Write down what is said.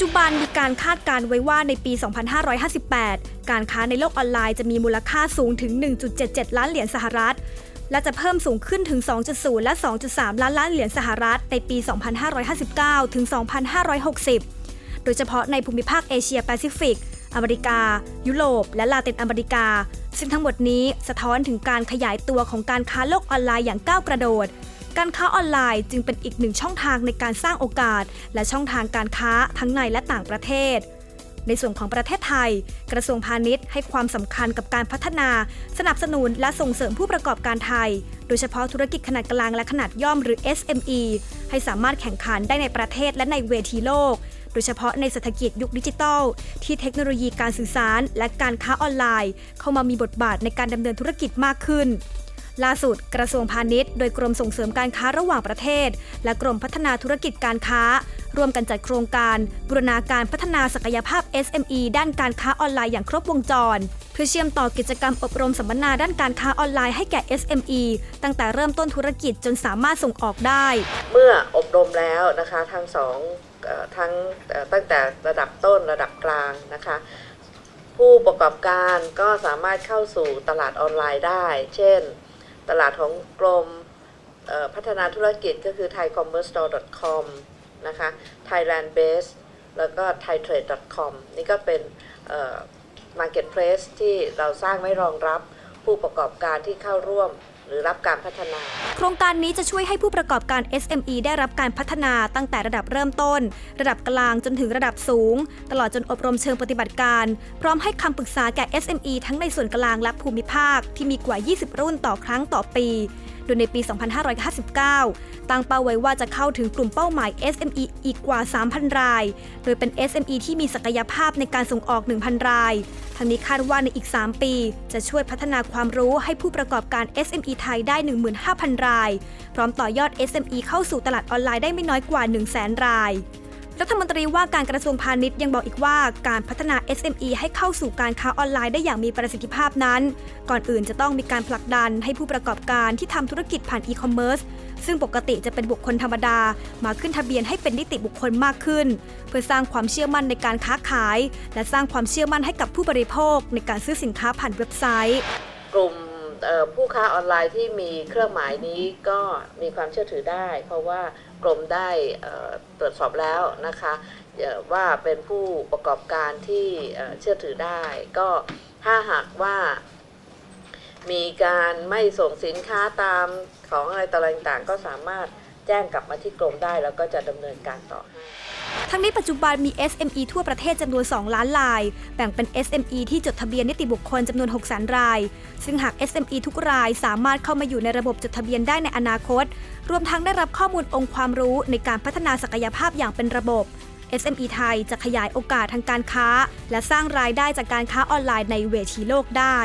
จจุบันมีการคาดการไว้ว่าในปี 2558 การค้าในโลกออนไลน์จะมีมูลค่าสูงถึง 1.77 ล้านเหรียญสหรัฐ และจะเพิ่มสูงขึ้นถึง 2.0 และ 2.3 ล้านล้านเหรียญสหรัฐในปี 2559 ถึง 2560 โดยเฉพาะในภูมิภาคเอเชียแปซิฟิก อเมริกา ยุโรป และลาตินอเมริกา ซึ่งทั้งหมดนี้สะท้อนถึงการขยายตัวของการค้าโลกออนไลน์อย่างก้าวกระโดด การค้าออนไลน์จึงเป็นอีกหนึ่งช่องทางในการสร้างโอกาส และช่องทางการค้าทั้งในและต่างประเทศ ในส่วนของประเทศไทย กระทรวงพาณิชย์ให้ความสำคัญกับการพัฒนา สนับสนุนและส่งเสริมผู้ประกอบการไทย โดยเฉพาะธุรกิจขนาดกลางและขนาดย่อมหรือ SME ให้สามารถแข่งขันได้ในประเทศและในเวทีโลกโดยเฉพาะในเศรษฐกิจยุคดิจิทัล ที่เทคโนโลยีการสื่อสาร และการค้าออนไลน์ เข้ามามีบทบาทในการดำเนินธุรกิจมากขึ้น ล่าสุดกระทรวงพาณิชย์โดยกรมส่งเสริมการค้าระหว่างประเทศ และกรมพัฒนาธุรกิจการค้า ร่วมกันจัดโครงการบูรณาการพัฒนาศักยภาพ SME ด้านการค้าออนไลน์อย่างครบวงจร เพื่อเชื่อมต่อกิจกรรมอบรมสัมมนาด้านการค้าออนไลน์ให้แก่ SME ตั้งแต่เริ่มต้นธุรกิจจนสามารถส่งออกได้ เมื่ออบรมแล้วนะคะทั้งสองทั้งตั้งแต่ระดับต้นระดับกลางนะคะผู้ประกอบการก็สามารถเข้าสู่ตลาดออนไลน์ได้ เช่น ตลาดของกรมพัฒนาธุรกิจก็คือ thaicommercestore.com นะคะ thailand base แล้วก็ thaitrade.com นี่ก็เป็น marketplace ที่เราสร้างไว้รองรับผู้ประกอบการที่เข้าร่วม หรือรับการพัฒนา โครงการนี้จะช่วยให้ผู้ประกอบการ SME ได้รับการพัฒนาตั้งแต่ระดับเริ่มต้น ระดับกลางจนถึงระดับสูง ตลอดจนอบรมเชิงปฏิบัติการ พร้อมให้คำปรึกษาแก่ SME ทั้งในส่วนกลางและภูมิภาคที่มีกว่า 20 รุ่นต่อครั้งต่อปี โดยในปี 2559 ตั้งเป้าไว้ว่าจะเข้าถึงกลุ่มเป้าหมาย SME อีกกว่า 3,000 ราย โดยเป็น SME ที่มีศักยภาพในการส่งออก 1,000 ราย ทั้งนี้คาดว่าในอีก 3 ปี จะช่วยพัฒนาความรู้ให้ผู้ประกอบการ SME ไทยได้ 15,000 ราย พร้อมต่อยอด SME เข้าสู่ตลาดออนไลน์ได้ไม่น้อยกว่า 100,000ราย รัฐมนตรีว่าการกระทรวงพาณิชย์ยังบอกอีกว่าการพัฒนา SME ให้เข้าสู่การค้าออนไลน์ได้อย่างมีประสิทธิภาพนั้น ก่อนอื่นจะต้องมีการผลักดันให้ผู้ประกอบการที่ทำธุรกิจผ่านอีคอมเมิร์ซซึ่งปกติจะเป็นบุคคลธรรมดา มาขึ้นทะเบียนให้เป็นนิติบุคคลมากขึ้น เพื่อสร้างความเชื่อมั่นในการค้าขาย และสร้างความเชื่อมั่นให้กับผู้บริโภคในการซื้อสินค้าผ่านเว็บไซต์ กลุ่ม ผู้ค้าออนไลน์ที่มีเครื่องหมายนี้ก็มีความเชื่อถือได้ เพราะว่ากรมได้ตรวจสอบแล้วนะคะว่าเป็นผู้ประกอบการที่เชื่อถือได้ ก็ถ้าหากว่ามีการไม่ส่งสินค้าตามของอะไรต่างๆ ก็สามารถแจ้งกลับมาที่กรมได้แล้วก็จะดำเนินการต่อให้ ทั้งนี้ปัจจุบันมี SME ทั่วประเทศจำนวน 2 ล้านราย แบ่งเป็น SME ที่จดทะเบียนนิติบุคคลจำนวน6แสนราย ซึ่งหาก SME ทุกรายสามารถเข้ามาอยู่ในระบบจดทะเบียนได้ในอนาคต รวมทั้งได้รับข้อมูลองค์ความรู้ในการพัฒนาศักยภาพอย่างเป็นระบบ SME ไทยจะขยายโอกาสทางการค้า และสร้างรายได้จากการค้าออนไลน์ในเวทีโลกได้